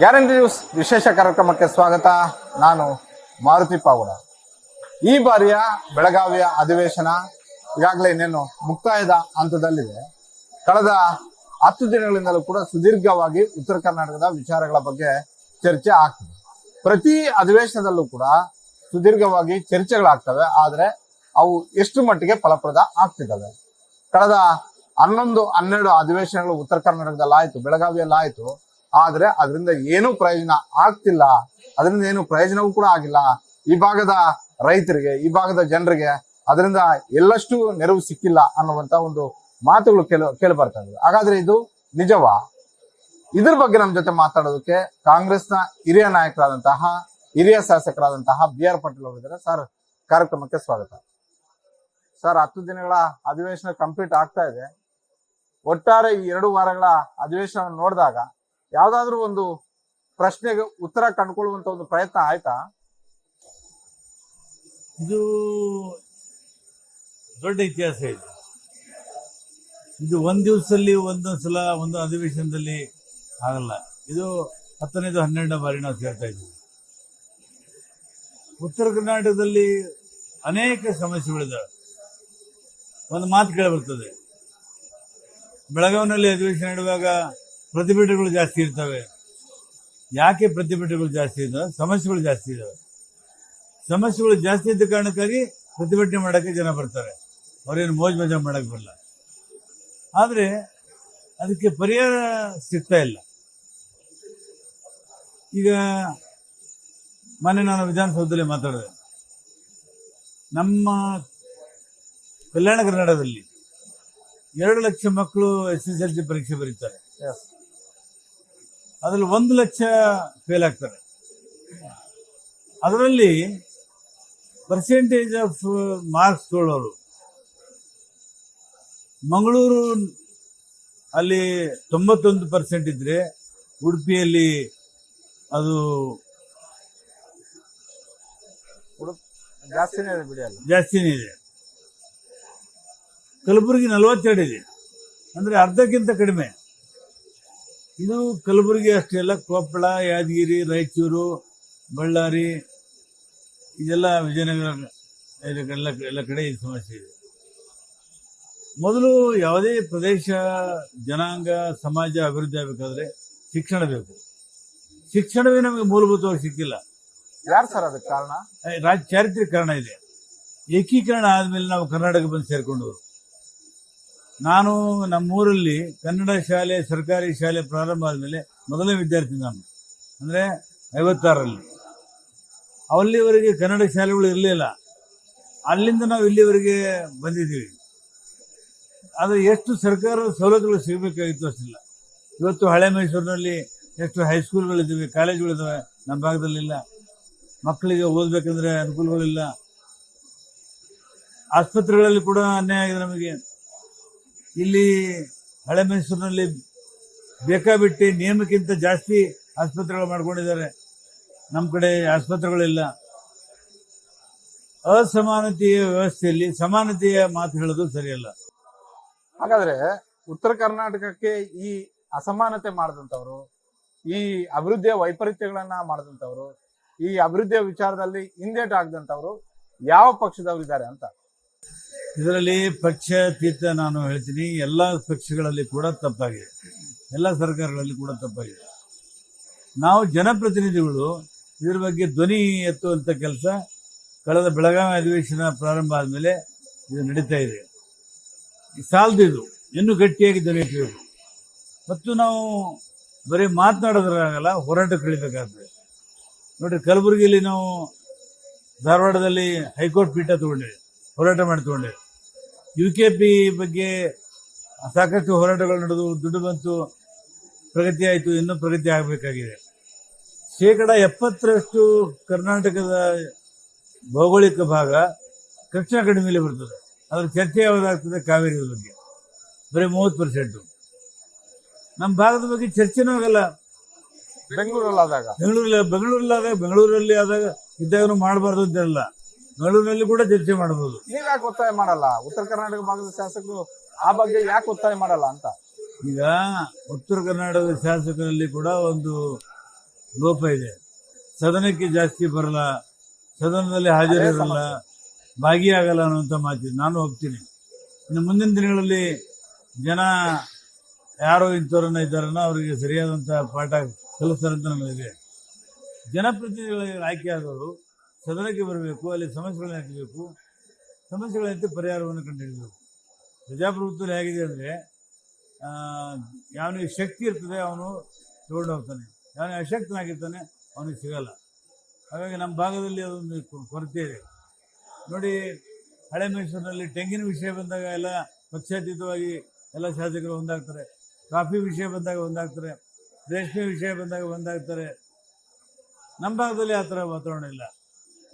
Guarantee news ವಿಶೇಷ ಕಾರ್ಯಕ್ರಮಕ್ಕೆ ಸ್ವಾಗತ. ನಾನು ಮಾರುತಿ ಪಾವುಡ. ಈ ಬಾರಿಯ ಬೆಳಗಾವಿಯ ಅಧಿವೇಶನ ಈಗಾಗಲೇ ಇನ್ನೇನು ಮುಕ್ತಾಯದ ಹಂತದಲ್ಲಿದೆ. ಕಳೆದ ಹತ್ತು ದಿನಗಳಿಂದಲೂ ಕೂಡ ಸುದೀರ್ಘವಾಗಿ ಉತ್ತರ ಕರ್ನಾಟಕದ ವಿಚಾರಗಳ ಬಗ್ಗೆ ಚರ್ಚೆ ಆಗ್ತಿದೆ. ಪ್ರತಿ ಅಧಿವೇಶನದಲ್ಲೂ ಕೂಡ ಸುದೀರ್ಘವಾಗಿ ಚರ್ಚೆಗಳಾಗ್ತವೆ, ಆದರೆ ಅವು ಎಷ್ಟು ಮಟ್ಟಿಗೆ ಫಲಪ್ರದ ಆಗ್ತಿದ್ದಾವೆ. ಕಳೆದ ಹನ್ನೊಂದು, ಹನ್ನೆರಡು ಅಧಿವೇಶನಗಳು ಉತ್ತರ ಕರ್ನಾಟಕದಲ್ಲಿ ಆಯ್ತು ಬೆಳಗಾವಿಯಲ್ಲಿ ಆಯ್ತು ಆದ್ರೆ ಅದರಿಂದ ಏನೂ ಪ್ರಯೋಜನ ಆಗ್ತಿಲ್ಲ. ಅದರಿಂದ ಏನು ಪ್ರಯೋಜನವೂ ಕೂಡ ಆಗಿಲ್ಲ. ಈ ಭಾಗದ ರೈತರಿಗೆ, ಈ ಭಾಗದ ಜನರಿಗೆ ಅದರಿಂದ ಎಲ್ಲಷ್ಟು ನೆರವು ಸಿಕ್ಕಿಲ್ಲ ಅನ್ನುವಂತ ಒಂದು ಮಾತುಗಳು ಕೇಳ ಕೇಳಿ ಬರ್ತಾ ಇವೆ ಹಾಗಾದ್ರೆ ಇದು ನಿಜವಾ? ಇದ್ರ ಬಗ್ಗೆ ನಮ್ಮ ಜೊತೆ ಮಾತಾಡೋದಕ್ಕೆ ಕಾಂಗ್ರೆಸ್ನ ಹಿರಿಯ ನಾಯಕರಾದಂತಹ, ಹಿರಿಯ ಶಾಸಕರಾದಂತಹ ಬಿ ಆರ್ ಪಾಟೀಲ್ ಅವರಿದ್ದಾರೆ ಸರ್, ಕಾರ್ಯಕ್ರಮಕ್ಕೆ ಸ್ವಾಗತ. ಸರ್, ಹತ್ತು ದಿನಗಳ ಅಧಿವೇಶನ ಕಂಪ್ಲೀಟ್ ಆಗ್ತಾ ಇದೆ. ಒಟ್ಟಾರೆ ಈ ಎರಡು ವಾರಗಳ ಅಧಿವೇಶನ ನೋಡಿದಾಗ ಯಾವ್ದಾದ್ರು ಒಂದು ಪ್ರಶ್ನೆಗೆ ಉತ್ತರ ಕಂಡುಕೊಳ್ಳುವಂತ ಒಂದು ಪ್ರಯತ್ನ ಆಯ್ತಾ? ಇದು ದೊಡ್ಡ ಇತಿಹಾಸ ಇದೆ. ಇದು ಒಂದ್ ದಿವಸದಲ್ಲಿ ಒಂದೊಂದು ಸಲ ಒಂದು ಅಧಿವೇಶನದಲ್ಲಿ ಆಗಲ್ಲ. ಇದು ಹತ್ತನೇದು ಹನ್ನೆರಡನೇ ಬಾರಿ ನಾವು ಸೇರ್ತಾ ಇದ್ದೀವಿ. ಉತ್ತರ ಕರ್ನಾಟಕದಲ್ಲಿ ಅನೇಕ ಸಮಸ್ಯೆಗಳಿದ್ದಾವೆ. ಒಂದು ಮಾತು ಕೇಳಬರ್ತದೆ. ಬೆಳಗಾವಿನಲ್ಲಿ ಅಧಿವೇಶನ ಇಡುವಾಗ ಪ್ರತಿಭಟನೆಗಳು ಜಾಸ್ತಿ ಇರ್ತವೆ. ಯಾಕೆ ಪ್ರತಿಭಟನೆಗಳು ಜಾಸ್ತಿ ಇದ್ದಾವೆ ಸಮಸ್ಯೆಗಳು ಜಾಸ್ತಿ ಇದ್ದಾವೆ ಸಮಸ್ಯೆಗಳು ಜಾಸ್ತಿ ಇದ್ದ ಕಾರಣಕ್ಕಾಗಿ ಪ್ರತಿಭಟನೆ ಮಾಡೋಕ್ಕೆ ಜನ ಬರ್ತಾರೆ. ಅವರೇನು ಮೋಜ್ ಮಜಾ ಮಾಡೋಕ್ಕೆ ಬರಲ್ಲ. ಆದರೆ ಅದಕ್ಕೆ ಪರಿಹಾರ ಸಿಗ್ತಾ ಇಲ್ಲ. ಈಗ ಮೊನ್ನೆ ನಾನು ವಿಧಾನಸೌಧದಲ್ಲಿ ಮಾತಾಡಿದೆ. ನಮ್ಮ ಕಲ್ಯಾಣ ಕರ್ನಾಟಕದಲ್ಲಿ ಎರಡು ಲಕ್ಷ ಮಕ್ಕಳು ಎಸ್ ಎಸ್ ಎಲ್ ಸಿ ಪರೀಕ್ಷೆ ಬರೀತಾರೆ. ಅದರಲ್ಲಿ ಒಂದು ಲಕ್ಷ ಫೇಲ್ ಆಗ್ತಾರೆ. ಅದರಲ್ಲಿ ಪರ್ಸೆಂಟೇಜ್ ಆಫ್ ಮಾರ್ಕ್ಸ್ ತೊಗೊಳ್ಳೋರು ಮಂಗಳೂರು ಅಲ್ಲಿ ತೊಂಬತ್ತೊಂದು ಪರ್ಸೆಂಟ್ ಇದ್ರೆ ಉಡುಪಿಯಲ್ಲಿ ಅದು ಜಾಸ್ತಿನೇ ಇದೆ ಜಾಸ್ತಿನೇ ಇದೆ. ಕಲಬುರಗಿ ನಲವತ್ತೆರಡು ಇದೆ. ಅಂದ್ರೆ ಅರ್ಧಕ್ಕಿಂತ ಕಡಿಮೆ. ಇದು ಕಲಬುರಗಿ ಅಷ್ಟೇ ಅಲ್ಲ ಕೊಪ್ಪಳ ಯಾದಗಿರಿ ರಾಯಚೂರು ಬಳ್ಳಾರಿ ಇದೆಲ್ಲ ವಿಜಯನಗರ ಎಲ್ಲ ಎಲ್ಲ ಕಡೆ ಈ ಸಮಸ್ಯೆ ಇದೆ. ಮೊದಲು ಯಾವುದೇ ಪ್ರದೇಶ ಜನಾಂಗ ಸಮಾಜ ಅಭಿವೃದ್ಧಿ ಆಗಬೇಕಾದ್ರೆ ಶಿಕ್ಷಣ ಬೇಕು. ಶಿಕ್ಷಣವೇ ನಮಗೆ ಮೂಲಭೂತವಾಗಿ ಸಿಕ್ಕಿಲ್ಲ. ಯಾರು ಸರ್ ಅದಕ್ಕೆ ಕಾರಣ? ರಾಜ ಚಾರಿತ್ರಿಕ ಕಾರಣ ಇದೆ. ಏಕೀಕರಣ ಆದಮೇಲೆ ನಾವು ಕರ್ನಾಟಕ ಬಂದು ಸೇರ್ಕೊಂಡವರು. ನಾನು ನಮ್ಮೂರಲ್ಲಿ ಕನ್ನಡ ಶಾಲೆ, ಸರ್ಕಾರಿ ಶಾಲೆ ಪ್ರಾರಂಭ ಆದಮೇಲೆ ಮೊದಲನೇ ವಿದ್ಯಾರ್ಥಿ ನಾನು. ಅಂದರೆ ಐವತ್ತಾರಲ್ಲಿ. ಅಲ್ಲಿವರೆಗೆ ಕನ್ನಡ ಶಾಲೆಗಳು ಇರಲಿಲ್ಲ. ಅಲ್ಲಿಂದ ನಾವು ಇಲ್ಲಿವರೆಗೆ ಬಂದಿದ್ದೀವಿ. ಆದರೆ ಎಷ್ಟು ಸರ್ಕಾರದ ಸವಲತ್ತುಗಳು ಸಿಗಬೇಕಾಗಿತ್ತು ಅಷ್ಟಿಲ್ಲ. ಇವತ್ತು ಹಳೆ ಮೈಸೂರಿನಲ್ಲಿ ಎಷ್ಟು ಹೈಸ್ಕೂಲ್ಗಳಿದ್ದಾವೆ ಕಾಲೇಜುಗಳಿದ್ದಾವೆ ನಮ್ಮ ಭಾಗದಲ್ಲಿಲ್ಲ. ಮಕ್ಕಳಿಗೆ ಓದಬೇಕಂದ್ರೆ ಅನುಕೂಲಗಳಿಲ್ಲ. ಆಸ್ಪತ್ರೆಗಳಲ್ಲಿ ಕೂಡ ಅನ್ಯಾಯ ಆಗಿದೆ ನಮಗೆ. ಇಲ್ಲಿ ಹಳೆ ಮೈಸೂರಿನಲ್ಲಿ ಬೇಕಾಬಿಟ್ಟು ನಿಯಮಕ್ಕಿಂತ ಜಾಸ್ತಿ ಆಸ್ಪತ್ರೆಗಳು ಮಾಡ್ಕೊಂಡಿದ್ದಾರೆ. ನಮ್ಮ ಕಡೆ ಆಸ್ಪತ್ರೆಗಳಿಲ್ಲ. ಅಸಮಾನತೆಯ ವ್ಯವಸ್ಥೆಯಲ್ಲಿ ಸಮಾನತೆಯ ಮಾತು ಹೇಳೋದು ಸರಿಯಲ್ಲ. ಹಾಗಾದ್ರೆ ಉತ್ತರ ಕರ್ನಾಟಕಕ್ಕೆ ಈ ಅಸಮಾನತೆ ಮಾಡಿದಂಥವ್ರು, ಈ ಅಭಿವೃದ್ಧಿಯ ವೈಪರೀತ್ಯಗಳನ್ನ ಮಾಡಿದಂಥವ್ರು, ಈ ಅಭಿವೃದ್ಧಿಯ ವಿಚಾರದಲ್ಲಿ ಹಿಂದೇಟು ಆಗದಂಥವ್ರು ಯಾವ ಪಕ್ಷದವರು ಇದ್ದಾರೆ ಅಂತ? ಇದರಲ್ಲಿ ಪಕ್ಷಾತೀತ ನಾನು ಹೇಳ್ತೀನಿ, ಎಲ್ಲ ಪಕ್ಷಗಳಲ್ಲಿ ಕೂಡ ತಪ್ಪಾಗಿದೆ. ಎಲ್ಲ ಸರ್ಕಾರಗಳಲ್ಲಿ ಕೂಡ ತಪ್ಪಾಗಿದೆ. ನಾವು ಜನಪ್ರತಿನಿಧಿಗಳು, ಇದ್ರ ಬಗ್ಗೆ ಧ್ವನಿ ಎತ್ತುವಂಥ ಕೆಲಸ ಕಳೆದ ಬೆಳಗಾವಿ ಅಧಿವೇಶನ ಪ್ರಾರಂಭ ಆದಮೇಲೆ ಇದು ನಡೀತಾ ಇದೆ. ಸಾಲದು ಇದು ಇನ್ನೂ ಗಟ್ಟಿಯಾಗಿ ಧ್ವನಿ ಮತ್ತು ನಾವು ಬರೀ ಮಾತನಾಡೋದ್ರಾಗಲ್ಲ, ಹೋರಾಟ ಕಳಿಬೇಕಾಗ್ತದೆ ನೋಡಿ ಕಲಬುರಗಿಯಲ್ಲಿ ನಾವು ಧಾರವಾಡದಲ್ಲಿ ಹೈಕೋರ್ಟ್ ಪೀಠ ತಗೊಂಡೆ ಹೋರಾಟ ಮಾಡಿ ತಗೊಂಡಿವಿ ಯು ಕೆ ಪಿ ಬಗ್ಗೆ ಸಾಕಷ್ಟು ಹೋರಾಟಗಳು ನಡೆದು ದುಡ್ಡು ಬಂತು ಪ್ರಗತಿ ಆಯಿತು ಇನ್ನೂ ಪ್ರಗತಿ ಆಗಬೇಕಾಗಿದೆ. ಶೇಕಡ ಎಪ್ಪತ್ತರಷ್ಟು ಕರ್ನಾಟಕದ ಭೌಗೋಳಿಕ ಭಾಗ ಕೃಷ್ಣ ಕಡಿಮೆಯಲ್ಲಿ ಬರ್ತದೆ. ಅದರ ಚರ್ಚೆ ಯಾವುದಾಗ್ತದೆ ಕಾವೇರಿ ಬಗ್ಗೆ. ಬರೀ ಮೂವತ್ತು ಪರ್ಸೆಂಟು. ನಮ್ಮ ಭಾಗದ ಬಗ್ಗೆ ಚರ್ಚೆನೂ ಆಗಲ್ಲ. ಬೆಂಗಳೂರಲ್ಲಿ ಆದಾಗ ಬೆಂಗಳೂರಲ್ಲಿ ಬೆಂಗಳೂರಲ್ಲಿ ಆದಾಗ ಬೆಂಗಳೂರಲ್ಲಿ ಆದಾಗ ಇದ್ದಾಗ ಮಾಡಬಾರ್ದು ಅಂತಿರಲ್ಲ ಬೆಂಗಳೂರಿನಲ್ಲಿ ಕೂಡ ಚರ್ಚೆ ಮಾಡಬಹುದು. ನೀವ್ ಯಾಕೆ ಒತ್ತಾಯ ಮಾಡಲ್ಲ? ಉತ್ತರ ಕರ್ನಾಟಕ ಭಾಗದ ಶಾಸಕರು ಆ ಬಗ್ಗೆ ಯಾಕೆ ಒತ್ತಾಯ ಮಾಡಲ್ಲ ಅಂತ? ಈಗ ಉತ್ತರ ಕರ್ನಾಟಕದ ಶಾಸಕರಲ್ಲಿ ಕೂಡ ಒಂದು ಲೋಪ ಇದೆ. ಸದನಕ್ಕೆ ಜಾಸ್ತಿ ಬರಲ್ಲ ಸದನದಲ್ಲಿ ಹಾಜರಿರಲ್ಲ ಭಾಗಿಯಾಗಲ್ಲ ಅನ್ನುವಂಥ ಮಾತಿದೆ. ನಾನು ಹೋಗ್ತೀನಿ. ಇನ್ನು ಮುಂದಿನ ದಿನಗಳಲ್ಲಿ ಜನ ಯಾರು ಇಂಥವ್ರನ್ನ ಇದ್ದಾರನ್ನ ಅವರಿಗೆ ಸರಿಯಾದಂಥ ಪಾಠ ಕಲಿಸ್ತಾರಂತ ನಮಗಿದೆ ಜನಪ್ರತಿನಿಧಿಗಳಿಗೆ ಆಯ್ಕೆಯಾದವರು ಸದನಕ್ಕೆ ಬರಬೇಕು, ಅಲ್ಲಿ ಸಮಸ್ಯೆಗಳನ್ನ ಹಾಕಬೇಕು ಸಮಸ್ಯೆಗಳಂತೆ ಪರಿಹಾರವನ್ನು ಕಂಡುಹಿಡಬೇಕು. ಪ್ರಜಾಪ್ರಭುತ್ವದಲ್ಲಿ ಹೇಗಿದೆ ಅಂದರೆ ಯಾವನಿಗೆ ಶಕ್ತಿ ಇರ್ತದೆ ಅವನು ತಗೊಂಡು ಹೋಗ್ತಾನೆ. ಯಾವನಿಗೆ ಅಶಕ್ತನಾಗಿರ್ತಾನೆ ಅವನಿಗೆ ಸಿಗಲ್ಲ. ಹಾಗಾಗಿ ನಮ್ಮ ಭಾಗದಲ್ಲಿ ಅದೊಂದು ಕೊರತೆ ಇದೆ. ನೋಡಿ, ಹಳೆ ಮೈಸೂರಿನಲ್ಲಿ ತೆಂಗಿನ ವಿಷಯ ಬಂದಾಗ ಎಲ್ಲ ಪಕ್ಷಾತೀತವಾಗಿ ಎಲ್ಲ ಶಾಸಕರು ಒಂದಾಗ್ತಾರೆ. ಕಾಫಿ ವಿಷಯ ಬಂದಾಗ ಒಂದಾಗ್ತಾರೆ. ರೇಷ್ಮೆ ವಿಷಯ ಬಂದಾಗ ಒಂದಾಗ್ತಾರೆ. ನಮ್ಮ ಭಾಗದಲ್ಲಿ ಆ ಥರ ವಾತಾವರಣ ಇಲ್ಲ.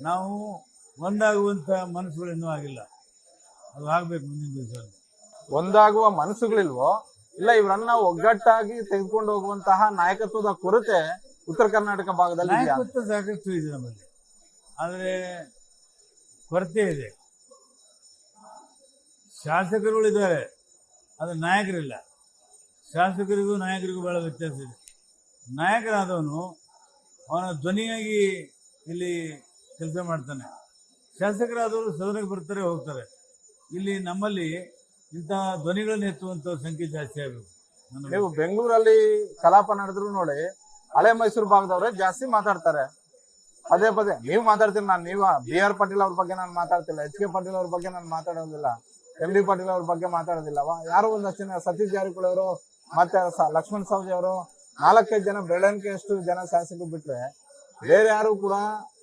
ನಾವು ಒಂದಾಗುವಂತ ಮನಸ್ಸುಗಳು ಇನ್ನೂ ಆಗಿಲ್ಲ. ಅದು ಆಗ್ಬೇಕು ಮುಂದಿನ ದಿವಸ ಒಂದಾಗುವ ಮನಸ್ಸುಗಳಿಲ್ವೋ ಇಲ್ಲ ಇವರನ್ನ ಒಗ್ಗಟ್ಟಾಗಿ ತೆಗೆದುಕೊಂಡು ಹೋಗುವಂತಹ ನಾಯಕತ್ವದ ಕೊರತೆ ಉತ್ತರ ಕರ್ನಾಟಕ ಭಾಗದಲ್ಲಿ ಇದೆಯಾ? ನಾಯಕತ್ವ ಸಾಕಷ್ಟು ಇದೆ ನಮ್ಮಲ್ಲಿ. ಆದರೆ ಕೊರತೆ ಇದೆ. ಶಾಸಕರುಗಳಿದ್ದಾರೆ ಆದರೆ ನಾಯಕರಿಲ್ಲ. ಶಾಸಕರಿಗೂ ನಾಯಕರಿಗೂ ಬಹಳ ವ್ಯತ್ಯಾಸ ಇದೆ. ನಾಯಕರಾದವನು ಅವನ ಧ್ವನಿಯಾಗಿ ಇಲ್ಲಿ ಕೆಲಸ ಮಾಡ್ತಾನೆ. ಶಾಸಕರಾದವರು ಸದನಕ್ಕೆ ಬರ್ತಾರೆ ಹೋಗ್ತಾರೆ. ಇಲ್ಲಿ ನಮ್ಮಲ್ಲಿ ಇಂತಹ ಧ್ವನಿಗಳನ್ನು ಎತ್ತುವಂತ ಸಂಖ್ಯೆ ಜಾಸ್ತಿ ಆಗಬೇಕು. ನೀವು ಬೆಂಗಳೂರಲ್ಲಿ ಕಲಾಪ ನಡೆದ್ರು ನೋಡಿ ಹಳೆ ಮೈಸೂರು ಭಾಗದವರೇ ಜಾಸ್ತಿ ಮಾತಾಡ್ತಾರೆ. ಅದೇ ಪದೇ ನೀವು ಮಾತಾಡ್ತೀರಿ ನಾನು ನೀವು ಬಿ ಆರ್ ಪಾಟೀಲ್ ಅವ್ರ ಬಗ್ಗೆ ನಾನು ಮಾತಾಡ್ತಿಲ್ಲ ಎಚ್ ಕೆ ಪಾಟೀಲ್ ಅವ್ರ ಬಗ್ಗೆ ನಾನು ಮಾತಾಡೋದಿಲ್ಲ ಎಂ ಡಿ ಪಾಟೀಲ್ ಅವ್ರ ಬಗ್ಗೆ ಮಾತಾಡೋದಿಲ್ಲವಾ ಯಾರು ಒಂದಷ್ಟು ಜನ ಸತೀಶ್ ಜಾರಕಿಹೊಳಿ ಅವರು ಮತ್ತೆ ಲಕ್ಷ್ಮಣ್ ಸವದಿ ಅವರು ನಾಲ್ಕೈದು ಜನ ಬೆಳವಣಿಗೆಯಷ್ಟು ಜನ ಶಾಸಕರು ಬಿಟ್ರೆ ಬೇರೆ ಯಾರು ಕೂಡ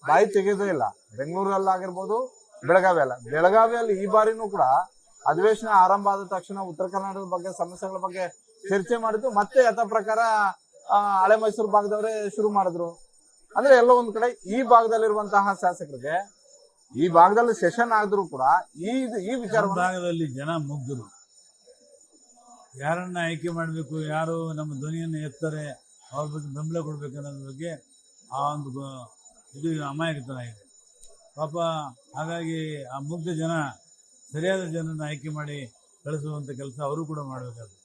ಬಾಯಿ ತೆಗೆದೇ ಇಲ್ಲ. ಬೆಂಗಳೂರಲ್ಲಾಗಿರ್ಬೋದು ಬೆಳಗಾವಿ ಅಲ್ಲ. ಬೆಳಗಾವಿಯಲ್ಲಿ ಈ ಬಾರಿನೂ ಕೂಡ ಅಧಿವೇಶನ ಆರಂಭ ಆದ ತಕ್ಷಣ ಉತ್ತರ ಕರ್ನಾಟಕದ ಬಗ್ಗೆ ಸಮಸ್ಯೆಗಳ ಬಗ್ಗೆ ಚರ್ಚೆ ಮಾಡಿದ್ದು ಮತ್ತೆ ಯಥ ಪ್ರಕಾರ ಹಳೆ ಮೈಸೂರು ಭಾಗದವರೇ ಶುರು ಮಾಡಿದ್ರು. ಅಂದ್ರೆ ಎಲ್ಲ ಒಂದ್ ಕಡೆ ಈ ಭಾಗದಲ್ಲಿರುವಂತಹ ಶಾಸಕರಿಗೆ ಈ ಭಾಗದಲ್ಲಿ ಸೆಷನ್ ಆದ್ರೂ ಕೂಡ ಈ ಈ ವಿಚಾರ ಭಾಗದಲ್ಲಿ ಜನ ಮುಗ್ಧರು ಯಾರನ್ನ ಆಯ್ಕೆ ಮಾಡಬೇಕು ಯಾರು ನಮ್ಮ ಧ್ವನಿಯನ್ನು ಎತ್ತಾರೆ ಅವ್ರ ಬಗ್ಗೆ ಬೆಂಬಲ ಕೊಡ್ಬೇಕು ಅನ್ನೋದ್ರ ಬಗ್ಗೆ ಆ ಒಂದು ಇದು ಅಮಾಯಕತನ ಇದೆ. ಪಾಪ ಹಾಗಾಗಿ ಆ ಮುಗ್ಧ ಜನ ಸರಿಯಾದ ಜನನ ಆಯ್ಕೆ ಮಾಡಿ ಕಳಿಸುವಂತ ಕೆಲಸ ಅವರು ಕೂಡ ಮಾಡಬೇಕಾಗುತ್ತೆ.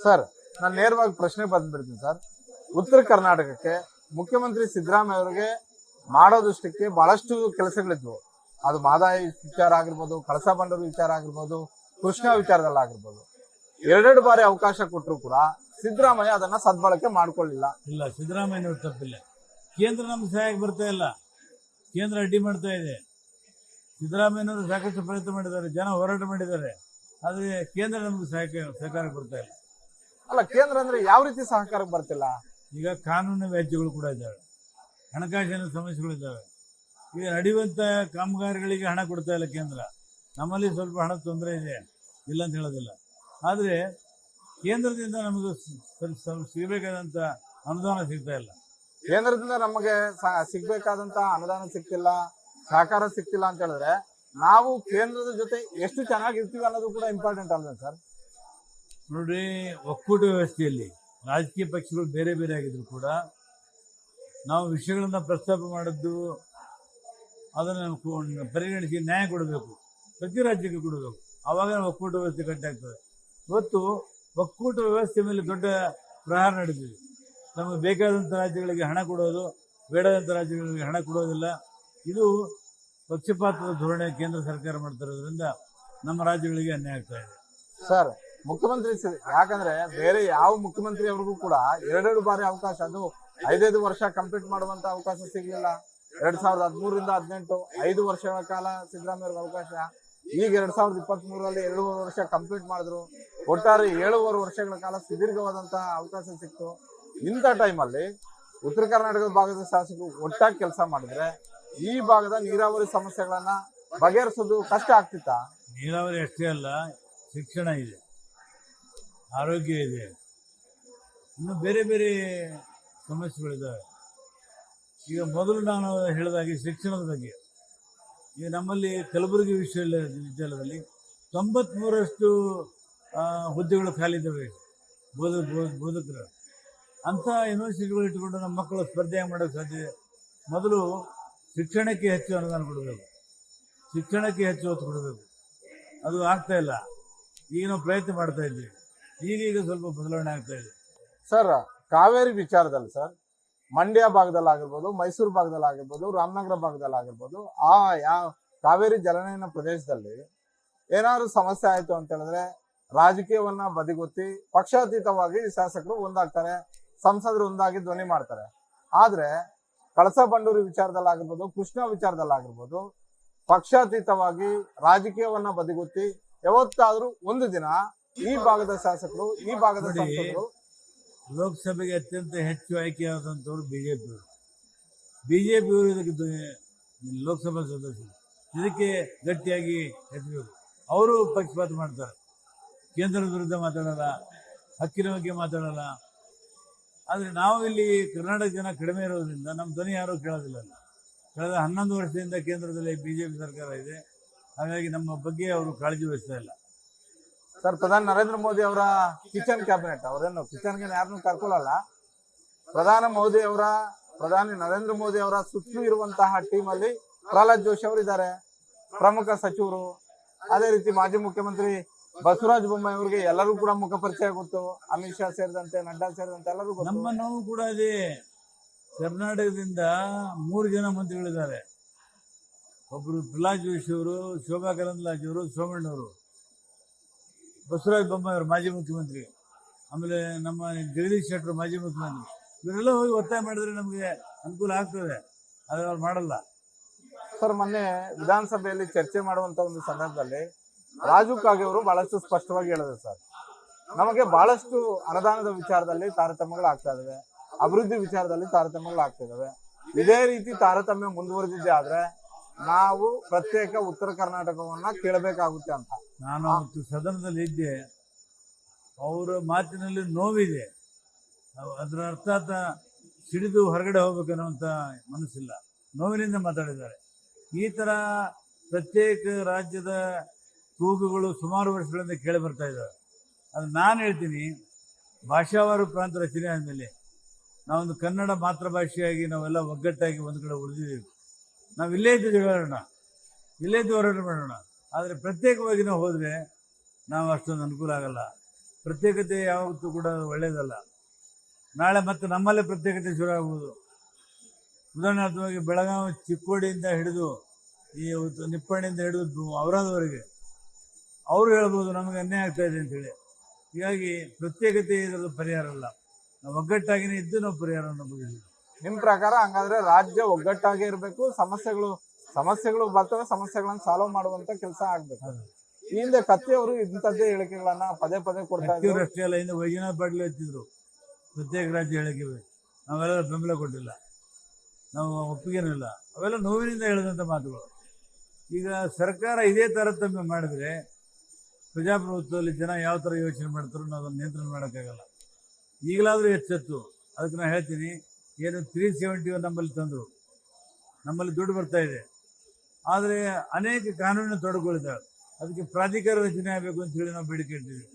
ಸರ್ ನಾನು ನೇರವಾಗಿ ಪ್ರಶ್ನೆ ಬಂದ್ಬಿಡ್ತೀನಿ ಸರ್. ಉತ್ತರ ಕರ್ನಾಟಕಕ್ಕೆ ಮುಖ್ಯಮಂತ್ರಿ ಸಿದ್ದರಾಮಯ್ಯ ಅವರಿಗೆ ಮಾಡೋದಷ್ಟಕ್ಕೆ ಬಹಳಷ್ಟು ಕೆಲಸಗಳಿದ್ವು. ಅದು ಮಾದಾಯಿ ವಿಚಾರ ಆಗಿರ್ಬೋದು ಕಳಸಾ ಬಂಡೂರು ವಿಚಾರ ಆಗಿರ್ಬೋದು ಕೃಷ್ಣ ವಿಚಾರದಲ್ಲಾಗಿರ್ಬೋದು ಎರಡೆರಡು ಬಾರಿ ಅವಕಾಶ ಕೊಟ್ಟರು ಕೂಡ ಸಿದ್ದರಾಮಯ್ಯ ಅದನ್ನ ಸದ್ಬಳಕೆ ಮಾಡ್ಕೊಳ್ಳಿಲ್ಲ. ಇಲ್ಲ ಸಿದ್ದರಾಮಯ್ಯ ತಪ್ಪಿಲ್ಲ. ಕೇಂದ್ರ ನಮ್ಗೆ ಸಹಾಯಕ್ಕೆ ಬರ್ತಾ ಇಲ್ಲ. ಕೇಂದ್ರ ಅಡ್ಡಿ ಮಾಡ್ತಾ ಇದೆ. ಸಿದ್ದರಾಮಯ್ಯನವರು ಸಾಕಷ್ಟು ಪ್ರಯತ್ನ ಮಾಡಿದ್ದಾರೆ. ಜನ ಹೋರಾಟ ಮಾಡಿದ್ದಾರೆ. ಆದರೆ ಕೇಂದ್ರ ನಮ್ಗೆ ಸಹಾಯಕ್ಕೆ ಸಹಕಾರಕ್ಕೆ ಬರ್ತಾ ಇಲ್ಲ. ಅಲ್ಲ ಕೇಂದ್ರ ಅಂದ್ರೆ ಯಾವ ರೀತಿ ಸಹಕಾರಕ್ಕೆ ಬರ್ತಿಲ್ಲ? ಈಗ ಕಾನೂನು ವ್ಯಾಜ್ಯಗಳು ಕೂಡ ಇದ್ದಾವೆ. ಹಣಕಾಸಿನ ಸಮಸ್ಯೆಗಳು ಇದ್ದಾವೆ ಈಗ ನಡೆಯುವಂಥ ಕಾಮಗಾರಿಗಳಿಗೆ ಹಣ ಕೊಡ್ತಾ ಇಲ್ಲ ಕೇಂದ್ರ. ನಮ್ಮಲ್ಲಿ ಸ್ವಲ್ಪ ಹಣ ತೊಂದರೆ ಇದೆ. ಇಲ್ಲ ಅಂತ ಹೇಳೋದಿಲ್ಲ. ಆದರೆ ಕೇಂದ್ರದಿಂದ ನಮಗೆ ಸಿಗಬೇಕಾದಂಥ ಅನುದಾನ ಸಿಗ್ತಾ ಇಲ್ಲ. ಕೇಂದ್ರದಿಂದ ನಮಗೆ ಸಿಗ್ಬೇಕಾದಂತ ಅನುದಾನ ಸಿಗ್ತಿಲ್ಲ, ಸಹಕಾರ ಸಿಗ್ತಿಲ್ಲ ಅಂತ ಹೇಳಿದ್ರೆ ನಾವು ಕೇಂದ್ರದ ಜೊತೆ ಎಷ್ಟು ಚೆನ್ನಾಗಿರ್ತೀವಿ ಅನ್ನೋದು ಕೂಡ ಇಂಪಾರ್ಟೆಂಟ್ ಅಲ್ಲ ಸರ್? ನೋಡ್ರಿ ಒಕ್ಕೂಟ ವ್ಯವಸ್ಥೆಯಲ್ಲಿ ರಾಜಕೀಯ ಪಕ್ಷಗಳು ಬೇರೆ ಬೇರೆ ಆಗಿದ್ರು ಕೂಡ ನಾವು ವಿಷಯಗಳನ್ನ ಪ್ರಸ್ತಾಪ ಮಾಡಿದ್ದು ಅದನ್ನು ಪರಿಗಣಿಸಿ ನ್ಯಾಯ ಕೊಡಬೇಕು, ಪ್ರತಿ ರಾಜ್ಯಕ್ಕೆ ಕೊಡಬೇಕು. ಆವಾಗ ಒಕ್ಕೂಟ ವ್ಯವಸ್ಥೆ ಕಟ್ಟಾಗ್ತದೆ. ಇವತ್ತು ಒಕ್ಕೂಟ ವ್ಯವಸ್ಥೆ ಮೇಲೆ ದೊಡ್ಡ ಪ್ರಹಾರ ನಡೆದಿದೆ. ನಮಗೆ ಬೇಕಾದಂಥ ರಾಜ್ಯಗಳಿಗೆ ಹಣ ಕೊಡೋದು ಬೇಡದಂಥ ರಾಜ್ಯಗಳಿಗೆ ಹಣ ಕೊಡೋದಿಲ್ಲ. ಇದು ಪಕ್ಷಪಾತದ ಧೋರಣೆ ಕೇಂದ್ರ ಸರ್ಕಾರ ಮಾಡ್ತಿರೋದ್ರಿಂದ ನಮ್ಮ ರಾಜ್ಯಗಳಿಗೆ ಅನ್ಯಾಯ ಆಗ್ತಾ ಇದೆ. ಸರ್, ಮುಖ್ಯಮಂತ್ರಿ ಯಾಕಂದ್ರೆ ಬೇರೆ ಯಾವ ಮುಖ್ಯಮಂತ್ರಿ ಅವ್ರಿಗೂ ಕೂಡ ಎರಡೆರಡು ಬಾರಿ ಅವಕಾಶ, ಅದು ಐದೈದು ವರ್ಷ ಕಂಪ್ಲೀಟ್ ಮಾಡುವಂತ ಅವಕಾಶ ಸಿಗ್ಲಿಲ್ಲ. ಎರಡ್ ಸಾವಿರದ ಹದಿಮೂರರಿಂದ ಹದಿನೆಂಟು, ಐದು ವರ್ಷಗಳ ಕಾಲ ಸಿದ್ದರಾಮಯ್ಯ ಅವಕಾಶ. ಈಗ ಎರಡ್ ಸಾವಿರದ ಇಪ್ಪತ್ತ್ ಮೂರರಲ್ಲಿ ಎರಡೂವರೆ ವರ್ಷ ಕಂಪ್ಲೀಟ್ ಮಾಡಿದ್ರು. ಒಟ್ಟಾರೆ ಏಳುವರೆ ವರ್ಷಗಳ ಕಾಲ ಸುದೀರ್ಘವಾದಂತಹ ಅವಕಾಶ ಸಿಕ್ತು. ಇಂಥ ಟೈಮಲ್ಲಿ ಉತ್ತರ ಕರ್ನಾಟಕದ ಭಾಗದ ಶಾಸಕರು ಒಟ್ಟಾಗಿ ಕೆಲಸ ಮಾಡಿದ್ರೆ ಈ ಭಾಗದ ನೀರಾವರಿ ಸಮಸ್ಯೆಗಳನ್ನ ಬಗೆಹರಿಸೋದು ಕಷ್ಟ ಆಗ್ತಿತ್ತಾ? ನೀರಾವರಿ ಅಷ್ಟೇ ಅಲ್ಲ, ಶಿಕ್ಷಣ ಇದೆ, ಆರೋಗ್ಯ ಇದೆ. ಇನ್ನು ಬೇರೆ ಬೇರೆ ಸಮಸ್ಯೆಗಳಿದ್ದಾವೆ ಈಗ ಮೊದಲು ನಾನು ಹೇಳಿದಾಗೆ ಶಿಕ್ಷಣದ ಬಗ್ಗೆ. ಈಗ ನಮ್ಮಲ್ಲಿ ಕಲಬುರಗಿ ವಿಶ್ವವಿದ್ಯಾಲಯದಲ್ಲಿ ವಿದ್ಯಾಲಯದಲ್ಲಿ ತೊಂಬತ್ಮೂರಷ್ಟು ಹುದ್ದೆಗಳು ಖಾಲಿ ಇದ್ದಾವೆ ಬೋಧ, ಬೋಧ- ಬೋಧಕರು. ಅಂಥ ಯೂನಿವರ್ಸಿಟಿಗಳು ಇಟ್ಟುಕೊಂಡು ನಮ್ಮ ಮಕ್ಕಳು ಸ್ಪರ್ಧೆ ಮಾಡೋಕ್ಕೆ ಸಾಧ್ಯ ಮೊದಲು ಶಿಕ್ಷಣಕ್ಕೆ ಹೆಚ್ಚು ಅನುದಾನ ಕೊಡಬೇಕು. ಶಿಕ್ಷಣಕ್ಕೆ ಹೆಚ್ಚು ಒತ್ತು ಕೊಡಬೇಕು. ಅದು ಆಗ್ತಾ ಇಲ್ಲ. ಈಗ ನಾವು ಪ್ರಯತ್ನ ಮಾಡ್ತಾ ಇದ್ದೀವಿ. ಈಗೀಗ ಸ್ವಲ್ಪ ಬದಲಾವಣೆ ಆಗ್ತಾ ಇದೆ. ಸರ್, ಕಾವೇರಿ ವಿಚಾರದಲ್ಲಿ ಸರ್, ಮಂಡ್ಯ ಭಾಗದಲ್ಲಾಗಿರ್ಬೋದು ಮೈಸೂರು ಭಾಗದಲ್ಲಾಗಿರ್ಬೋದು ರಾಮನಗರ ಭಾಗದಲ್ಲಾಗಿರ್ಬೋದು ಆ ಯಾವ ಕಾವೇರಿ ಜಲನಯನ ಪ್ರದೇಶದಲ್ಲಿ ಏನಾದ್ರು ಸಮಸ್ಯೆ ಆಯಿತು ಅಂತ ಹೇಳಿದ್ರೆ ರಾಜಕೀಯವನ್ನ ಬದಿಗೊತ್ತಿ ಪಕ್ಷಾತೀತವಾಗಿ ಶಾಸಕರು ಒಂದಾಗ್ತಾರೆ. ಸಂಸದರು ಒಂದಾಗಿ ಧ್ವನಿ ಮಾಡ್ತಾರೆ. ಆದ್ರೆ ಕಳಸ ಬಂಡೂರಿ ವಿಚಾರದಲ್ಲಾಗಿರ್ಬೋದು ಕೃಷ್ಣ ವಿಚಾರದಲ್ಲಾಗಿರ್ಬೋದು ಪಕ್ಷಾತೀತವಾಗಿ ರಾಜಕೀಯವನ್ನ ಬದಿಗುತ್ತಿ ಯಾವತ್ತಾದ್ರೂ ಒಂದು ದಿನ ಈ ಭಾಗದ ಶಾಸಕರು ಈ ಭಾಗದ. ಸಂಸದರು ಲೋಕಸಭೆಗೆ ಅತ್ಯಂತ ಹೆಚ್ಚು ಆಯ್ಕೆಯಾದಂಥವ್ರು ಬಿಜೆಪಿಯವರು ಬಿಜೆಪಿಯವರು ಇದಕ್ಕೆ ಲೋಕಸಭಾ ಸದಸ್ಯರು. ಇದಕ್ಕೆ ಗಟ್ಟಿಯಾಗಿ ಎತ್ತಬೇಕು ಅವರು ಪಕ್ಷಪಾತ ಮಾಡ್ತಾರೆ. ಕೇಂದ್ರದ ವಿರುದ್ಧ ಮಾತಾಡಲ್ಲ ಹಕ್ಕಿನ ಬಗ್ಗೆ ಮಾತಾಡಲ್ಲ. ಆದರೆ ನಾವು ಇಲ್ಲಿ ಕರ್ನಾಟಕ ಜನ ಕಡಿಮೆ ಇರೋದ್ರಿಂದ ನಮ್ಮ ಧ್ವನಿ ಯಾರೂ ಕೇಳೋದಿಲ್ಲ. ಕಳೆದ ಹನ್ನೊಂದು ವರ್ಷದಿಂದ ಕೇಂದ್ರದಲ್ಲಿ ಬಿಜೆಪಿ ಸರ್ಕಾರ ಇದೆ. ಹಾಗಾಗಿ ನಮ್ಮ ಬಗ್ಗೆ ಅವರು ಕಾಳಜಿ ವಹಿಸ್ತಾ ಇಲ್ಲ. ಸರ್, ಪ್ರಧಾನಿ ನರೇಂದ್ರ ಮೋದಿ ಅವರ ಕಿಚನ್ ಕ್ಯಾಬಿನೆಟ್, ಅವರೇನು ಕಿಚನ್ಗೆ ಯಾರನ್ನು ಕರ್ಕೊಳ್ಳಲ್ಲ ಪ್ರಧಾನ ಮೋದಿ ಅವರ, ಪ್ರಧಾನಿ ನರೇಂದ್ರ ಮೋದಿ ಅವರ ಸುತ್ತಲೂ ಇರುವಂತಹ ಟೀಮ್ ಅಲ್ಲಿ ಪ್ರಹ್ಲಾದ್ ಜೋಶಿ ಅವರು ಇದ್ದಾರೆ ಪ್ರಮುಖ ಸಚಿವರು. ಅದೇ ರೀತಿ ಮಾಜಿ ಮುಖ್ಯಮಂತ್ರಿ ಬಸವರಾಜ ಬೊಮ್ಮಾಯಿ ಅವ್ರಿಗೆ ಎಲ್ಲರೂ ಕೂಡ ಮುಖ ಪರಿಚಯ ಗೊತ್ತು ಅಮಿತ್ ಶಾ ಸೇರಿದಂತೆ ನಡ್ಡಾ ಸೇರಿದಂತೆ ಎಲ್ಲರೂ ನಮ್ಮ ನೋವು ಕೂಡ ಇದೆ ಕರ್ನಾಟಕದಿಂದ ಮೂರು ಜನ ಮಂತ್ರಿಗಳಿದ್ದಾರೆ. ಒಬ್ಬರು ಪ್ರಹ್ಲಾದ್ ಜೋಶಿ ಅವರು ಶೋಭಾ ಕರಂದ್ಲಾಜ್ ಅವರು ಸೋಮಣ್ಣವರು ಬಸವರಾಜ ಬೊಮ್ಮಾಯಿ ಅವರು ಮಾಜಿ ಮುಖ್ಯಮಂತ್ರಿ. ಆಮೇಲೆ ನಮ್ಮ ಜಗದೀಶ್ ಶೆಟ್ಟರು ಮಾಜಿ ಮುಖ್ಯಮಂತ್ರಿ. ಇವರೆಲ್ಲ ಹೋಗಿ ಒತ್ತಾಯ ಮಾಡಿದ್ರೆ ನಮಗೆ ಅನುಕೂಲ ಆಗ್ತದೆ. ಆದರೆ ಅವ್ರು ಮಾಡಲ್ಲ. ಸರ್ ಮೊನ್ನೆ ವಿಧಾನಸಭೆಯಲ್ಲಿ ಚರ್ಚೆ ಮಾಡುವಂತ ಒಂದು ಸಂದರ್ಭದಲ್ಲಿ ರಾಜು ಕಾಗೆ ಅವರು ಬಹಳಷ್ಟು ಸ್ಪಷ್ಟವಾಗಿ ಹೇಳಿದ್ರು ಸರ್. ನಮಗೆ ಬಹಳಷ್ಟು ಅನುದಾನದ ವಿಚಾರದಲ್ಲಿ ತಾರತಮ್ಯಗಳು ಆಗ್ತಾ ಇದಾವೆ. ಅಭಿವೃದ್ಧಿ ವಿಚಾರದಲ್ಲಿ ತಾರತಮ್ಯಗಳು ಆಗ್ತಾ ಇದೇ ರೀತಿ ತಾರತಮ್ಯ ಮುಂದುವರೆದಿದ್ದೆ ಆದ್ರೆ ನಾವು ಪ್ರತ್ಯೇಕ ಉತ್ತರ ಕರ್ನಾಟಕವನ್ನ ಕೇಳಬೇಕಾಗುತ್ತೆ ಅಂತ. ನಾನು ಅವತ್ತು ಸದನದಲ್ಲಿ ಇದ್ದೆ. ಅವರ ಮಾತಿನಲ್ಲಿ ನೋವಿದೆ. ಅದರ ಅರ್ಥಾತ ಸಿಡಿದು ಹೊರಗಡೆ ಹೋಗ್ಬೇಕನ್ನುವಂಥ ಮನಸ್ಸಿಲ್ಲ. ನೋವಿನಿಂದ ಮಾತಾಡಿದ್ದಾರೆ. ಈ ಥರ ಪ್ರತ್ಯೇಕ ರಾಜ್ಯದ ಕೂಗುಗಳು ಸುಮಾರು ವರ್ಷಗಳಿಂದ ಕೇಳಿ ಬರ್ತಾ ಇದ್ದಾವೆ. ಅದು ನಾನು ಹೇಳ್ತೀನಿ, ಭಾಷಾವಾರು ಪ್ರಾಂತ ರಚನೆ ಆದಮೇಲೆ ನಾವೊಂದು ಕನ್ನಡ ಮಾತೃಭಾಷೆಯಾಗಿ ನಾವೆಲ್ಲ ಒಗ್ಗಟ್ಟಾಗಿ ಒಂದು ಕಡೆ ಉಳಿದಿದ್ದೀವಿ. ನಾವು ಇಲ್ಲೇ ಇದ್ದು ಹೇಳೋಣ. ಇಲ್ಲೇ ಇದ್ದು ಹೋರಾಟ ಮಾಡೋಣ. ಆದರೆ ಪ್ರತ್ಯೇಕವಾಗಿ ನಾವು ಹೋದರೆ ನಾವು ಅಷ್ಟೊಂದು ಅನುಕೂಲ ಆಗಲ್ಲ. ಪ್ರತ್ಯೇಕತೆ ಯಾವತ್ತೂ ಕೂಡ ಒಳ್ಳೆಯದಲ್ಲ ನಾಳೆ ಮತ್ತೆ ನಮ್ಮಲ್ಲೇ ಪ್ರತ್ಯೇಕತೆ ಶುರು ಆಗ್ಬೋದು. ಉದಾಹರಣಾರ್ಥವಾಗಿ ಬೆಳಗಾವಿ ಚಿಕ್ಕೋಡಿಯಿಂದ ಹಿಡಿದು ಈ ನಿಪ್ಪಣಿಯಿಂದ ಹಿಡಿದು ಅವರಾದವರೆಗೆ ಅವರು ಹೇಳ್ಬೋದು ನಮಗೆ ಅನ್ಯಾಯ ಆಗ್ತಾ ಇದೆ ಅಂತೇಳಿ ಹೀಗಾಗಿ ಪ್ರತ್ಯೇಕತೆ ಇದರದ್ದು ಪರಿಹಾರ ಅಲ್ಲ. ನಾವು ಒಗ್ಗಟ್ಟಾಗಿನೇ ಇದ್ದು ನಾವು ಪರಿಹಾರ ನಮಗೆ ನಿಮ್ಮ ಪ್ರಕಾರ ಹಂಗಾದ್ರೆ ರಾಜ್ಯ ಒಗ್ಗಟ್ಟಾಗಿ ಇರಬೇಕು ಸಮಸ್ಯೆಗಳು ಸಮಸ್ಯೆಗಳು ಬರ್ತವೆ ಸಮಸ್ಯೆಗಳನ್ನು ಸಾಲ್ವ್ ಮಾಡುವಂತ ಕೆಲಸ ಆಗ್ಬೇಕು. ಈ ಹಿಂದೆ ಕತ್ತಿಯವರು ಇಂಥದ್ದೇ ಹೇಳಿಕೆಗಳನ್ನ ಪದೇ ಪದೇ ಕೊಡ್ತಾ ಇದ್ರು. ಅಷ್ಟೇ ಅಲ್ಲ ಹಿಂದೆ ವೈಜನಾಥ್ ಪಾಟೀಲ್ ಎತ್ತಿದ್ರು. ಪ್ರತ್ಯೇಕ ರಾಜ್ಯ ಹೇಳಿಕೆ ನಾವೆಲ್ಲ ಬೆಂಬಲ ಕೊಟ್ಟಿಲ್ಲ. ನಾವು ಒಪ್ಪಿಗೆನೂ ಇಲ್ಲ. ಅವೆಲ್ಲ ನೋವಿನಿಂದ ಹೇಳಿದಂಥ ಮಾತುಗಳು. ಈಗ ಸರ್ಕಾರ ಇದೇ ತಾರತಮ್ಯ ಮಾಡಿದ್ರೆ ಪ್ರಜಾಪ್ರಭುತ್ವದಲ್ಲಿ ಜನ ಯಾವ ಥರ ಯೋಚನೆ ಮಾಡ್ತಾರೋ ನಾವು ಅದನ್ನು ನಿಯಂತ್ರಣ ಮಾಡೋಕ್ಕಾಗಲ್ಲ. ಈಗಲಾದರೂ ಎಚ್ಚೆತ್ತು ಅದಕ್ಕೆ ನಾನು ಹೇಳ್ತೀನಿ, ಏನು ತ್ರೀ ಸೆವೆಂಟಿ ನಮ್ಮಲ್ಲಿ ತಂದರು. ನಮ್ಮಲ್ಲಿ ದುಡ್ಡು ಬರ್ತಾ ಇದೆ. ಆದರೆ ಅನೇಕ ಕಾನೂನಿನ ತೊಡಗುಗಳಿದ್ದಾವೆ ಅದಕ್ಕೆ ಪ್ರಾಧಿಕಾರ ರಚನೆ ಆಗಬೇಕು ಅಂತ ಹೇಳಿ ನಾವು ಬೇಡಿಕೆ ಇಟ್ಟಿದ್ದೀವಿ.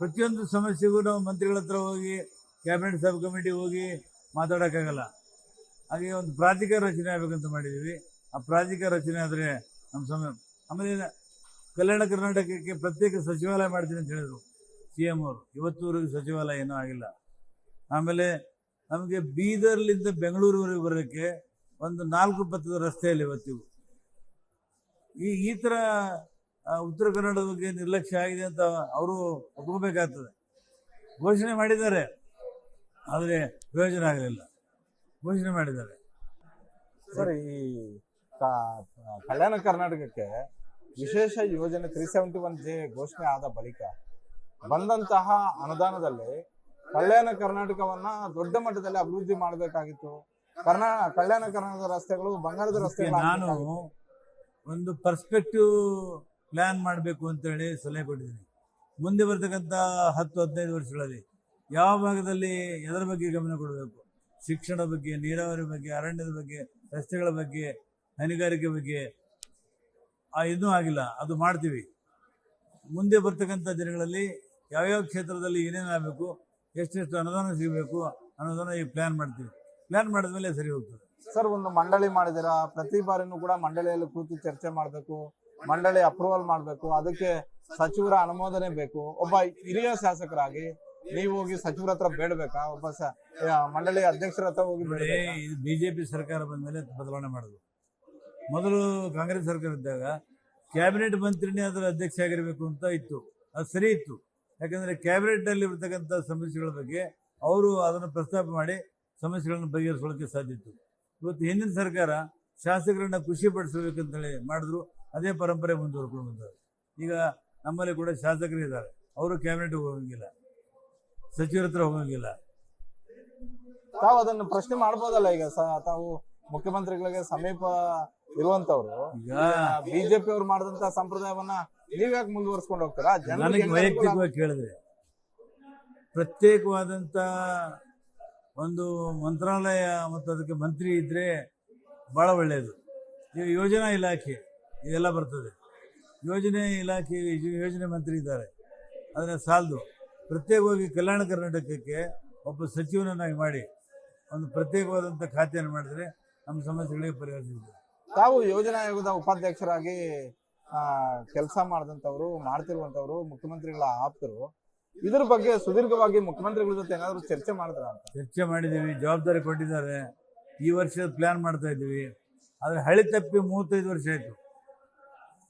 ಪ್ರತಿಯೊಂದು ಸಮಸ್ಯೆಗೂ ನಾವು ಮಂತ್ರಿಗಳ ಹತ್ರ ಹೋಗಿ ಕ್ಯಾಬಿನೆಟ್ ಸಬ್ ಕಮಿಟಿ ಹೋಗಿ ಮಾತಾಡೋಕ್ಕಾಗಲ್ಲ. ಹಾಗೆ ಒಂದು ಪ್ರಾಧಿಕಾರ ರಚನೆ ಆಗಬೇಕಂತ ಮಾಡಿದ್ದೀವಿ. ಆ ಪ್ರಾಧಿಕಾರ ರಚನೆ ಆದರೆ ನಮ್ಮ ಸಮಯ ಆಮೇಲೆ ಕಲ್ಯಾಣ ಕರ್ನಾಟಕಕ್ಕೆ ಪ್ರತ್ಯೇಕ ಸಚಿವಾಲಯ ಮಾಡ್ತೀನಿ ಅಂತ ಹೇಳಿದರು ಸಿ ಎಂ ಅವರು. ಇವತ್ತುವರೆಗೂ ಸಚಿವಾಲಯ ಏನೂ ಆಗಿಲ್ಲ. ಆಮೇಲೆ ನಮಗೆ ಬೀದರ್ಲಿಂದ ಬೆಂಗಳೂರುವರೆಗೆ ಬರೋಕ್ಕೆ ಒಂದು ನಾಲ್ಕು ಪಥದ ರಸ್ತೆಯಲ್ಲಿ ಇವತ್ತಿಗೂ ಈ ಈ ಥರ ಉತ್ತರ ಕನ್ನಡದ ಬಗ್ಗೆ ನಿರ್ಲಕ್ಷ್ಯ ಆಗಿದೆ ಅಂತ ಅವರು ಒಪ್ಕೋಬೇಕಾಗ್ತದೆ. ಘೋಷಣೆ ಮಾಡಿದ್ದಾರೆ. ಆದರೆ ಪ್ರಯೋಜನ ಆಗಲಿಲ್ಲ. ಘೋಷಣೆ ಮಾಡಿದ್ದಾರೆ. ಸರ್, ಈ ಕಲ್ಯಾಣ ಕರ್ನಾಟಕಕ್ಕೆ ವಿಶೇಷ ಯೋಜನೆ ತ್ರೀ ಸೆವೆಂಟಿ ಒನ್ ಜೆ ಘೋಷಣೆ ಆದ ಬಳಿಕ ಬಂದಂತಹ ಅನುದಾನದಲ್ಲಿ ಕಲ್ಯಾಣ ಕರ್ನಾಟಕವನ್ನ ದೊಡ್ಡ ಮಟ್ಟದಲ್ಲಿ ಅಭಿವೃದ್ಧಿ ಮಾಡಬೇಕಾಗಿತ್ತು. ಕರ್ನಾ ಕಲ್ಯಾಣ ಕರ್ನಾಟಕದ ರಸ್ತೆಗಳು ಬಂಗಾರದ ರಸ್ತೆ ರಸ್ತೆಗಳು ನಾನು ಒಂದು ಪರ್ಸ್ಪೆಕ್ಟಿವ್ ಪ್ಲಾನ್ ಮಾಡಬೇಕು ಅಂತೇಳಿ ಸಲಹೆ ಕೊಟ್ಟಿದ್ದೀನಿ. ಮುಂದೆ ಬರ್ತಕ್ಕಂಥ ಹತ್ತು ಹದಿನೈದು ವರ್ಷಗಳಲ್ಲಿ ಯಾವ ಭಾಗದಲ್ಲಿ ಎದರ ಬಗ್ಗೆ ಗಮನ ಕೊಡಬೇಕು? ಶಿಕ್ಷಣ ಬಗ್ಗೆ ನೀರಾವರಿ ಬಗ್ಗೆ ಅರಣ್ಯದ ಬಗ್ಗೆ ರಸ್ತೆಗಳ ಬಗ್ಗೆ ಹೈನುಗಾರಿಕೆ ಬಗ್ಗೆ ಇನ್ನೂ ಆಗಿಲ್ಲ ಅದು ಮಾಡ್ತೀವಿ. ಮುಂದೆ ಬರ್ತಕ್ಕಂಥ ದಿನಗಳಲ್ಲಿ ಯಾವ್ಯಾವ ಕ್ಷೇತ್ರದಲ್ಲಿ ಏನೇನು ಆಗಬೇಕು ಎಷ್ಟೆಷ್ಟು ಅನುದಾನ ಸಿಗಬೇಕು ಅನ್ನೋದನ್ನು ಈಗ ಪ್ಲ್ಯಾನ್ ಮಾಡ್ತೀವಿ. ಪ್ಲ್ಯಾನ್ ಮಾಡಿದ್ಮೇಲೆ ಸರಿ ಹೋಗ್ತದೆ. ಸರ್ ಒಂದು ಮಂಡಳಿ ಮಾಡಿದಿರಾ ಪ್ರತಿ ಬಾರಿನೂ ಕೂಡ ಮಂಡಳಿಯಲ್ಲಿ ಕೂತು ಚರ್ಚೆ ಮಾಡಬೇಕು ಮಂಡಳಿ ಅಪ್ರೂವಲ್ ಮಾಡಬೇಕು ಅದಕ್ಕೆ ಸಚಿವರ ಅನುಮೋದನೆ ಬೇಕು. ಒಬ್ಬ ಹಿರಿಯ ಶಾಸಕರಾಗಿ ನೀವು ಹೋಗಿ ಸಚಿವರ ಹತ್ರ ಬೇಡಬೇಕಾ? ಒಬ್ಬ ಮಂಡಳಿ ಅಧ್ಯಕ್ಷರ ಹತ್ರ ಹೋಗಿ ಬೇಡ ಬಿಜೆಪಿ ಸರ್ಕಾರ ಬಂದ ಮೇಲೆ ಬದಲಾವಣೆ ಮಾಡಿದ್ರು ಮೊದಲು ಕಾಂಗ್ರೆಸ್ ಸರ್ಕಾರ ಇದ್ದಾಗ ಕ್ಯಾಬಿನೆಟ್ ಮಂತ್ರಿನೇ ಅದರ ಅಧ್ಯಕ್ಷ ಆಗಿರಬೇಕು ಅಂತ ಇತ್ತು. ಅದು ಸರಿ ಇತ್ತು. ಯಾಕಂದರೆ ಕ್ಯಾಬಿನೆಟ್ ಅಲ್ಲಿ ಇರ್ತಕ್ಕಂಥ ಸಮಸ್ಯೆಗಳ ಬಗ್ಗೆ ಅವರು ಅದನ್ನು ಪ್ರಸ್ತಾಪ ಮಾಡಿ ಸಮಸ್ಯೆಗಳನ್ನು ಬಗೆಹರಿಸೋಕೆ ಸಾಧ್ಯ ಇತ್ತು. ಇವತ್ತು ಹಿಂದಿನ ಸರ್ಕಾರ ಶಾಸಕರನ್ನ ಖುಷಿ ಪಡಿಸಬೇಕಂತೇಳಿ ಮಾಡಿದ್ರು. ಅದೇ ಪರಂಪರೆ ಮುಂದುವರ್ಕೊಂಡು ಬಂದರು ಈಗ ನಮ್ಮಲ್ಲಿ ಕೂಡ ಶಾಸಕರು ಇದ್ದಾರೆ. ಅವರು ಕ್ಯಾಬಿನೆಟ್ ಹೋಗಂಗಿಲ್ಲ. ಸಚಿವರ ಹತ್ರ ಹೋಗಂಗಿಲ್ಲ. ತಾವು ಅದನ್ನು ಪ್ರಶ್ನೆ ಮಾಡ್ಬೋದಲ್ಲ ಈಗ ತಾವು? ಮುಖ್ಯಮಂತ್ರಿಗಳಿಗೆ ಸಮೀಪ ಇರುವಂತವ್ರು ಬಿಜೆಪಿ ಅವ್ರು ಮಾಡಿದಂತ ಸಂಪ್ರದಾಯವನ್ನ ನೀವ್ ಯಾಕೆ ಮುಂದುವರ್ಸ್ಕೊಂಡು ಹೋಗ್ತಾರಾ? ಜನರಿಗೆ ನನಗೆ ವೈಯಕ್ತಿಕವಾಗಿ ಕೇಳಿದ್ರೆ ಪ್ರತ್ಯೇಕವಾದಂತ ಒಂದು ಮಂತ್ರಾಲಯ ಮತ್ತು ಅದಕ್ಕೆ ಮಂತ್ರಿ ಇದ್ರೆ ಬಹಳ ಒಳ್ಳೆಯದು ಯೋಜನಾ ಇಲಾಖೆ ಇದೆಲ್ಲ ಬರ್ತದೆ. ಯೋಜನೆ ಇಲಾಖೆ ಯೋಜನೆ ಮಂತ್ರಿ ಇದ್ದಾರೆ. ಅದನ್ನ ಸಾಲದು. ಪ್ರತ್ಯೇಕವಾಗಿ ಕಲ್ಯಾಣ ಕರ್ನಾಟಕಕ್ಕೆ ಒಬ್ಬ ಸಚಿವನನ್ನಾಗಿ ಮಾಡಿ ಒಂದು ಪ್ರತ್ಯೇಕವಾದಂಥ ಖಾತೆಯನ್ನು ಮಾಡಿದ್ರೆ ನಮ್ಮ ಸಮಸ್ಯೆಗಳಿಗೆ ಪರಿಹಾರ ಸಿಗ್ತದೆ ತಾವು ಯೋಜನಾ ಆಯೋಗದ ಉಪಾಧ್ಯಕ್ಷರಾಗಿ ಕೆಲಸ ಮಾಡಿದಂಥವ್ರು ಮಾಡ್ತಿರುವಂಥವ್ರು ಮುಖ್ಯಮಂತ್ರಿಗಳ ಆಪ್ತರು ಇದ್ರ ಬಗ್ಗೆ ಸುದೀರ್ಘವಾಗಿ ಮುಖ್ಯಮಂತ್ರಿಗಳ ಜೊತೆ ಏನಾದರೂ ಚರ್ಚೆ ಮಾಡಿದ್ರ ಅಂತ? ಚರ್ಚೆ ಮಾಡಿದ್ದೀವಿ ಜವಾಬ್ದಾರಿ ಕೊಟ್ಟಿದ್ದಾರೆ. ಈ ವರ್ಷದ ಪ್ಲ್ಯಾನ್ ಮಾಡ್ತಾ ಇದ್ದೀವಿ. ಆದರೆ ಹಳಿ ತಪ್ಪಿ ಮೂವತ್ತೈದು ವರ್ಷ ಆಯಿತು.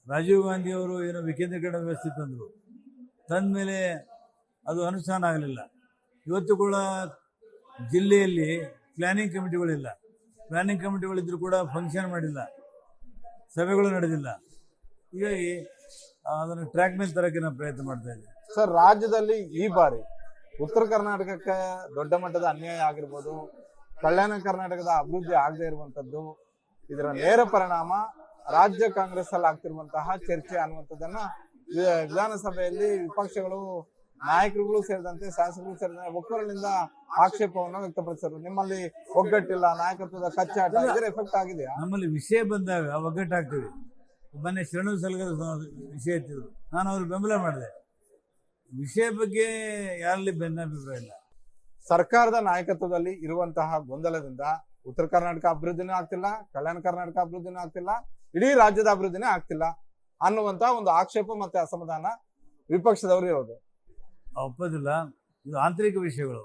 ರಾಜೀವ್ ಗಾಂಧಿ ಅವರು ಏನೋ ವಿಕೇಂದ್ರೀಕರಣ ವ್ಯವಸ್ಥೆ ತಂದರು. ತಂದ ಮೇಲೆ ಅದು ಅನುಷ್ಠಾನ ಆಗಲಿಲ್ಲ. ಇವತ್ತು ಕೂಡ ಜಿಲ್ಲೆಯಲ್ಲಿ ಪ್ಲ್ಯಾನಿಂಗ್ ಕಮಿಟಿಗಳಿಲ್ಲ ಪ್ಲ್ಯಾನಿಂಗ್ ಕಮಿಟಿಗಳಿದ್ರು ಕೂಡ ಫಂಕ್ಷನ್ ಮಾಡಿಲ್ಲ. ಸಭೆಗಳು ನಡೆದಿಲ್ಲ. ಹೀಗಾಗಿ ಅದನ್ನು ಟ್ರ್ಯಾಕ್ ಮೇಲೆ ತರಕ್ಕೆ ನಾವು ಪ್ರಯತ್ನ ಮಾಡ್ತಾ ಇದ್ದೀವಿ ಸರ್, ರಾಜ್ಯದಲ್ಲಿ ಈ ಬಾರಿ ಉತ್ತರ ಕರ್ನಾಟಕಕ್ಕೆ ದೊಡ್ಡ ಮಟ್ಟದ ಅನ್ಯಾಯ ಆಗಿರ್ಬೋದು, ಕಲ್ಯಾಣ ಕರ್ನಾಟಕದ ಅಭಿವೃದ್ಧಿ ಆಗದೆ ಇರುವಂತದ್ದು, ಇದರ ನೇರ ಪರಿಣಾಮ ರಾಜ್ಯ ಕಾಂಗ್ರೆಸ್ ಅಲ್ಲಿ ಆಗ್ತಿರುವಂತಹ ಚರ್ಚೆ ಅನ್ನುವಂಥದ್ದನ್ನ, ವಿಧಾನಸಭೆಯಲ್ಲಿ ವಿಪಕ್ಷಗಳು ನಾಯಕರುಗಳು ಸೇರಿದಂತೆ ಶಾಸಕರು ಸೇರಿದಂತೆ ಒಕ್ಕೂರಿನಿಂದ ಆಕ್ಷೇಪವನ್ನು ವ್ಯಕ್ತಪಡಿಸಿದ್ರು. ನಿಮ್ಮಲ್ಲಿ ಒಗ್ಗಟ್ಟಿಲ್ಲ ನಾಯಕತ್ವದ ಕಚ್ಚಾಟ ಇದರ ಎಫೆಕ್ಟ್ ಆಗಿದೆ ನಮ್ಮಲ್ಲಿ ವಿಷಯ ಬಂದಾಗ ಒಗ್ಗಟ್ಟಾಗ್ತೀವಿ. ಮೊನ್ನೆ ಶರಣು ಸಲಗದ ವಿಷಯ ಎತ್ತಿದ್ರು ನಾನು ಅವ್ರಿಗೆ ಬೆಂಬಲ ಮಾಡಿದೆ. ವಿಷಯ ಬಗ್ಗೆ ಯಾರಲ್ಲಿ ಭಿನ್ನಾಭಿಪ್ರಾಯ ಇಲ್ಲ. ಸರ್ಕಾರದ ನಾಯಕತ್ವದಲ್ಲಿ ಇರುವಂತಹ ಗೊಂದಲದಿಂದ ಉತ್ತರ ಕರ್ನಾಟಕ ಅಭಿವೃದ್ಧಿನೂ ಆಗ್ತಿಲ್ಲ ಕಲ್ಯಾಣ ಕರ್ನಾಟಕ ಅಭಿವೃದ್ಧಿನೂ ಆಗ್ತಿಲ್ಲ ಇಡೀ ರಾಜ್ಯದ ಅಭಿವೃದ್ಧಿನೇ ಆಗ್ತಿಲ್ಲ ಅನ್ನುವಂತಹ ಒಂದು ಆಕ್ಷೇಪ ಮತ್ತೆ ಅಸಮಾಧಾನ ವಿಪಕ್ಷದವರು ಇರೋದು. ಒಪ್ಪೋದಿಲ್ಲ. ಇದು ಆಂತರಿಕ ವಿಷಯಗಳು.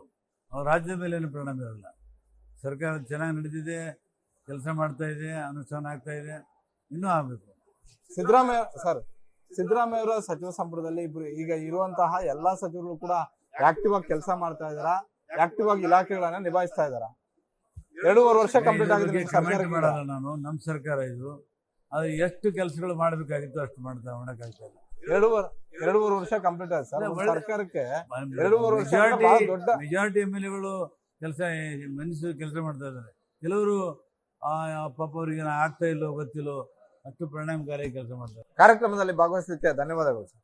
ಅವ್ರ ರಾಜ್ಯದ ಮೇಲೆ ಏನು ಪರಿಣಾಮ ಇರಲ್ಲ. ಸರ್ಕಾರ ಚೆನ್ನಾಗಿ ನಡೆದಿದೆ ಕೆಲಸ ಮಾಡ್ತಾ ಇದೆ ಅನುಷ್ಠಾನ ಆಗ್ತಾ ಇದೆ ಇನ್ನೂ ಆಗಬೇಕು. ಸಿದ್ದರಾಮಯ್ಯ ಸರ್ ಸಿದ್ದರಾಮಯ್ಯ ಅವರ ಸಚಿವ ಸಂಪುಟದಲ್ಲಿ ಇಬ್ರು ಈಗ ಇರುವಂತಹ ಎಲ್ಲಾ ಸಚಿವರು ಕೂಡ ಆಕ್ಟಿವ್ ಆಗಿ ಕೆಲಸ ಮಾಡ್ತಾ ಇದಾರ ಆಕ್ಟಿವ್ ಆಗಿ ಇಲಾಖೆಗಳನ್ನ ನಿಭಾಯಿಸ್ತಾ ಇದಾರ ಎರಡೂವರೆ ವರ್ಷ ಕಂಪ್ಲೀಟ್ ಆಗಿದೆ ಸರ್ಕಾರಕ್ಕೆ ಮಾಡಲ್ಲ ನಾನು. ನಮ್ಮ ಸರ್ಕಾರ ಇದು. ಅದು ಎಷ್ಟು ಕೆಲಸಗಳು ಮಾಡಬೇಕಾಗಿತ್ತು ಅಷ್ಟು ಮಾಡ್ತಾ ಮಾಡೋಕ್ಕಾಗ್ತಾ ಇಲ್ಲ. ಎರಡೂವರೆ ಎರಡೂವರೆ ವರ್ಷ ಕಂಪ್ಲೀಟ್ ಆಗಿದೆ ಸರ್. ಸರ್ಕಾರಕ್ಕೆ ಎರಡೂವರೆ ವರ್ಷ ದೊಡ್ಡ- ಮೆಜಾರಿಟಿ ಎಂ ಎಲ್ ಎಗಳು ಕೆಲಸ ಮನುಷ್ಯರು ಕೆಲಸ ಮಾಡ್ತಾ ಇದ್ದಾರೆ ಕೆಲವರು ಪಾಪ ಅವರಿಗೆ ಆಗ್ತಾ ಇಲ್ಲೋ ಗೊತ್ತಿಲ್ಲೋ ಅಷ್ಟು ಪರಿಣಾಮಕಾರಿ ಕೆಲಸ ಮಾಡ್ತಾರೆ. ಕಾರ್ಯಕ್ರಮದಲ್ಲಿ ಭಾಗವಹಿಸಲಿಕ್ಕೆ ಧನ್ಯವಾದಗಳು ಸರ್.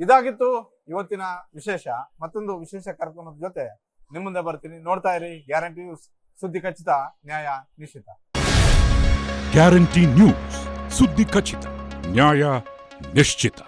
ಇದಾಗಿತ್ತು ಇವತ್ತಿನ ವಿಶೇಷ. ಮತ್ತೊಂದು ವಿಶೇಷ ಕಾರ್ಯಕ್ರಮದ ಜೊತೆ ನಿಮ್ಮ ಮುಂದೆ ಬರ್ತೀನಿ. ನೋಡ್ತಾ ಇರಿ. ಗ್ಯಾರಂಟಿ ಸುದ್ದಿ ಖಚಿತ ನ್ಯಾಯ ನಿಶ್ಚಿತ. Guarantee news. ಸುದ್ದಿ ಖಚಿತ ನ್ಯಾಯ ನಿಶ್ಚಿತ